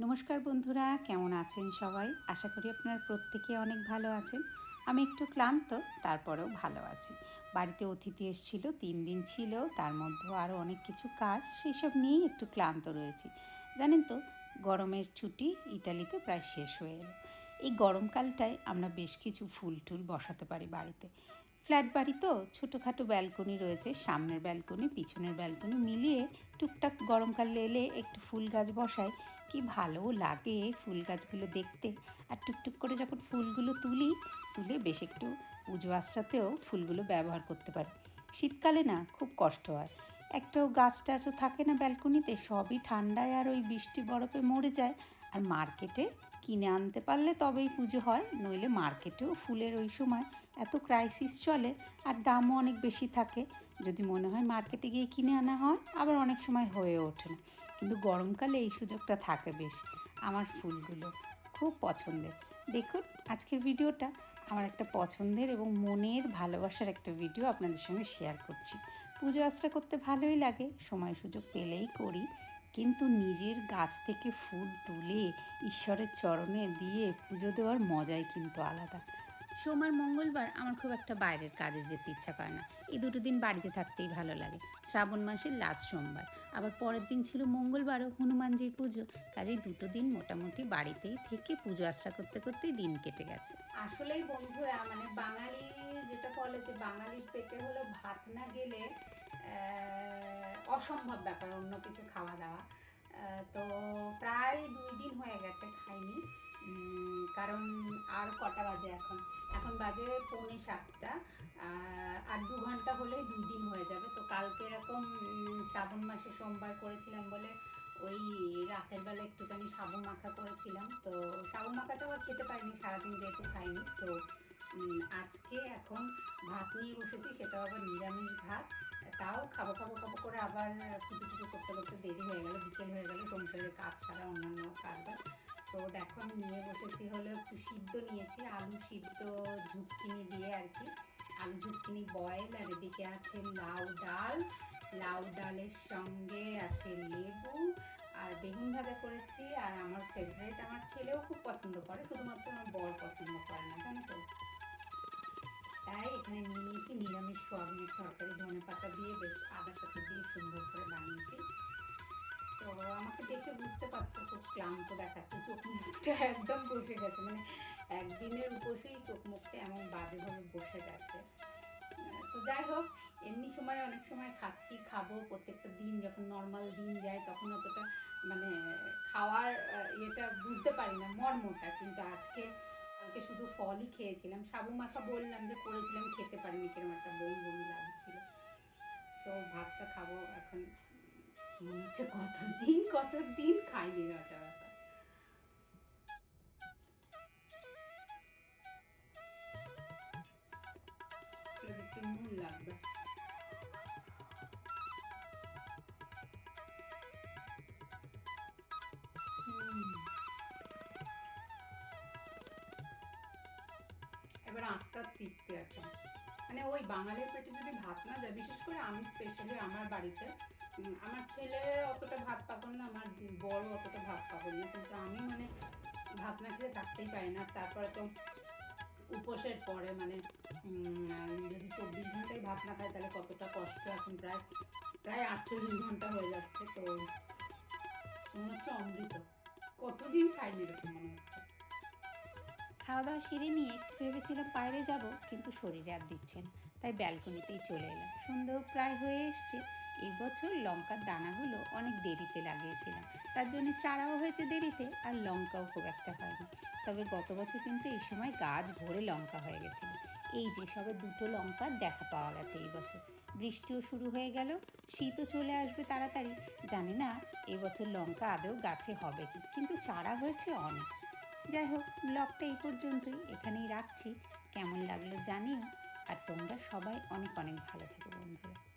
নমস্কার বন্ধুরা, কেমন আছেন সবাই? আশা করি আপনারা প্রত্যেকে অনেক ভালো আছেন। আমি একটু ক্লান্ত, তারপরেও ভালো আছি। বাড়িতে অতিথি এসেছিল, তিন দিন ছিল, তার মধ্যেও আরও অনেক কিছু কাজ সেই সব নিয়েই একটু ক্লান্ত রয়েছি। জানেন তো, গরমের ছুটি ইটালিতে প্রায় শেষ হয়ে এলো। এই গরমকালটায় আমরা বেশ কিছু ফুল টুল বসাতে পারি বাড়িতে। ফ্ল্যাট বাড়ি তো, ছোটোখাটো ব্যালকনি রয়েছে, সামনের ব্যালকনি, পিছনের ব্যালকনি মিলিয়ে টুকটাক গরমকালে এলে একটু ফুল গাছ বসাই কি ভালো লাগে ফুল গাছগুলো দেখতে। আর টুকটুক করে যখন ফুলগুলো তুলি, তুলে বেশ একটু পুজো আশ্রাতেও ফুলগুলো ব্যবহার করতে পারি। শীতকালে না খুব কষ্ট হয়। একটাও গাছ টাছও থাকে না ব্যালকনিতে, সবই ঠান্ডায় আর ওই বৃষ্টি বরফে মরে যায়। আর মার্কেটে কিনে আনতে পারলে তবেই পুজো হয়, নইলে মার্কেটেও ফুলের ওই সময় এত ক্রাইসিস চলে আর দামও অনেক বেশি থাকে। যদি মনে হয় মার্কেটে গিয়ে কিনে আনা হয়, আবার অনেক সময় হয়ে ওঠে না। কিন্তু গরমকালে এই সুযোগটা থাকে বেশ। আমার ফুলগুলো খুব পছন্দের। দেখুন, আজকের ভিডিওটা আমার একটা পছন্দের এবং মনের ভালোবাসার একটা ভিডিও আপনাদের সঙ্গে শেয়ার করছি। পুজো আশ্রা করতে ভালোই লাগে, সময় সুযোগ পেলেই করি। কিন্তু নিজের গাছ থেকে ফুল তুলে ঈশ্বরের চরণে দিয়ে পুজো দেওয়ার মজাই কিন্তু আলাদা। সোমবার মঙ্গলবার আমার খুব একটা বাইরের কাজে যেতে ইচ্ছা করে না। এই দুটো দিন বাড়িতে থাকতেই ভালো লাগে। শ্রাবণ মাসের লাস্ট সোমবার। আবার পরের দিন ছিল মঙ্গলবারও হনুমানজির পুজো। কাজেই দুটো দিন মোটামুটি বাড়িতেই থেকে পুজো আশ্রা করতে করতেই দিন কেটে গেছে। আসলেই বন্ধুরা মানে বাঙালি যেটা বলে যে বাঙালির পেটে হলো ভাত না গেলে অসম্ভব ব্যাপার, অন্য কিছু খাওয়া দাওয়া। তো প্রায় দুই দিন হয়ে গেছে খাইনি। কারণ আর কটা বাজে এখন? এখন বাজে পৌনে সাতটা। আর দু ঘণ্টা হলেই দুই দিন হয়ে যাবে। তো কালকে এরকম শ্রাবণ মাসে সোমবার করেছিলাম বলে ওই রাতের বেলা একটুখানি সাবু মাখা করেছিলাম। তো সাবু মাখাটাও আর খেতে পারিনি, সারাদিন যেহেতু খাইনি। সো আজকে এখন ভাত নিয়ে বসেছি, সেটাও আবার নিরামিষ ভাত। তাও খাব খাব খাব করে আবার পুজো টুজো করতে করতে দেরি হয়ে গেল, বিকেল হয়ে গেল সংসারের কাজ ছাড়া অন্যান্য কাজবাজ সো দেখো আমি নিয়ে বসেছি হলো একটু সিদ্ধ নিয়েছি, আলু সিদ্ধ ঝুটকিনি দিয়ে আর কি। আলু ঝুটকিনি বয়েল আর এদিকে আছে লাউ ডাল। লাউ ডালের সঙ্গে আছে লেবু আর বেগুন ভাজা করেছি আর আমার ফেভারিট আমার ছেলেও খুব পছন্দ করে, শুধুমাত্র আমার বর পছন্দ করে না, জানো তো। তাই এখানে নিয়ে নিয়েছি নিরামিষ দেখে বুঝতে পারছ খুব ক্লান্ত দেখাচ্ছে চোখ মুখটা একদম বসে গেছে মানে একদিনের উপসেই চোখ মুখটা এমন বাজেভাবে বসে গেছে। তো যাই হোক এমনি সময় অনেক সময় খাচ্ছি খাব প্রত্যেকটা দিন যখন নর্মাল দিন যায় তখন অতটা মানে খাওয়ার ইয়েটা বুঝতে পারি না মর্মটা কিন্তু আজকে কালকে শুধু ফলই খেয়েছিলাম। সাবু মাখা বললাম যে করেছিলাম খেতে পারিনি কিরম একটা বমি বমি লাগছিল। সো ভাতটা খাব এখন। হচ্ছে কতদিন কতদিন খাইনি লাগবে? এবার আটটার তৃপ্তি একটা মানে ওই বাঙালির পেটে যদি ভাত না যায়, বিশেষ করে আমি স্পেশালি আমার বাড়িতে আমার ছেলে অতটা ভাত পাগল না, আমার বড় অতটা ভাত পাগল না। কিন্তু আমি মানে ভাত না খেলে থাকতেই পারি না। তারপরে তো উপোসের পরে মানে যদি চব্বিশ ঘন্টায় ভাত না খাই তাহলে কতটা কষ্ট এখন? প্রায় প্রায় আটচল্লিশ ঘণ্টা হয়ে যাচ্ছে। তো মনে হচ্ছে অমৃত। কতদিন খাইনি এরকম মনে হচ্ছে? খাওয়া দাওয়া সেরে নিয়ে একটু ভেবেছিলাম বাইরে যাব, কিন্তু শরীরে আর দিচ্ছেন তাই ব্যালকনিতেই চলে এলাম। সন্ধ্যেও প্রায় হয়ে এসছে। এবছর লঙ্কার দানাগুলো অনেক দেরিতে লাগিয়েছিলাম। তার জন্য চারাও হয়েছে দেরিতে, আর লঙ্কাও খুব একটা হয়নি। তবে গত বছর কিন্তু এই সময় গাছ ভরে লঙ্কা হয়ে গেছিল। এই যে সবে দুটো লঙ্কার দেখা পাওয়া গেছে এই বছর। বৃষ্টিও শুরু হয়ে গেল, শীতও চলে আসবে তাড়াতাড়ি। জানি না, এবছর লঙ্কা আদৌ গাছে হবে কি, কিন্তু চারা হয়েছে অনেক। যাই হোক ব্লগটা এই পর্যন্তই। এখানেই রাখছি। কেমন লাগল জানিও। আর তোমরা সবাই অনেক অনেক ভালো থেকো, বন্ধুরা।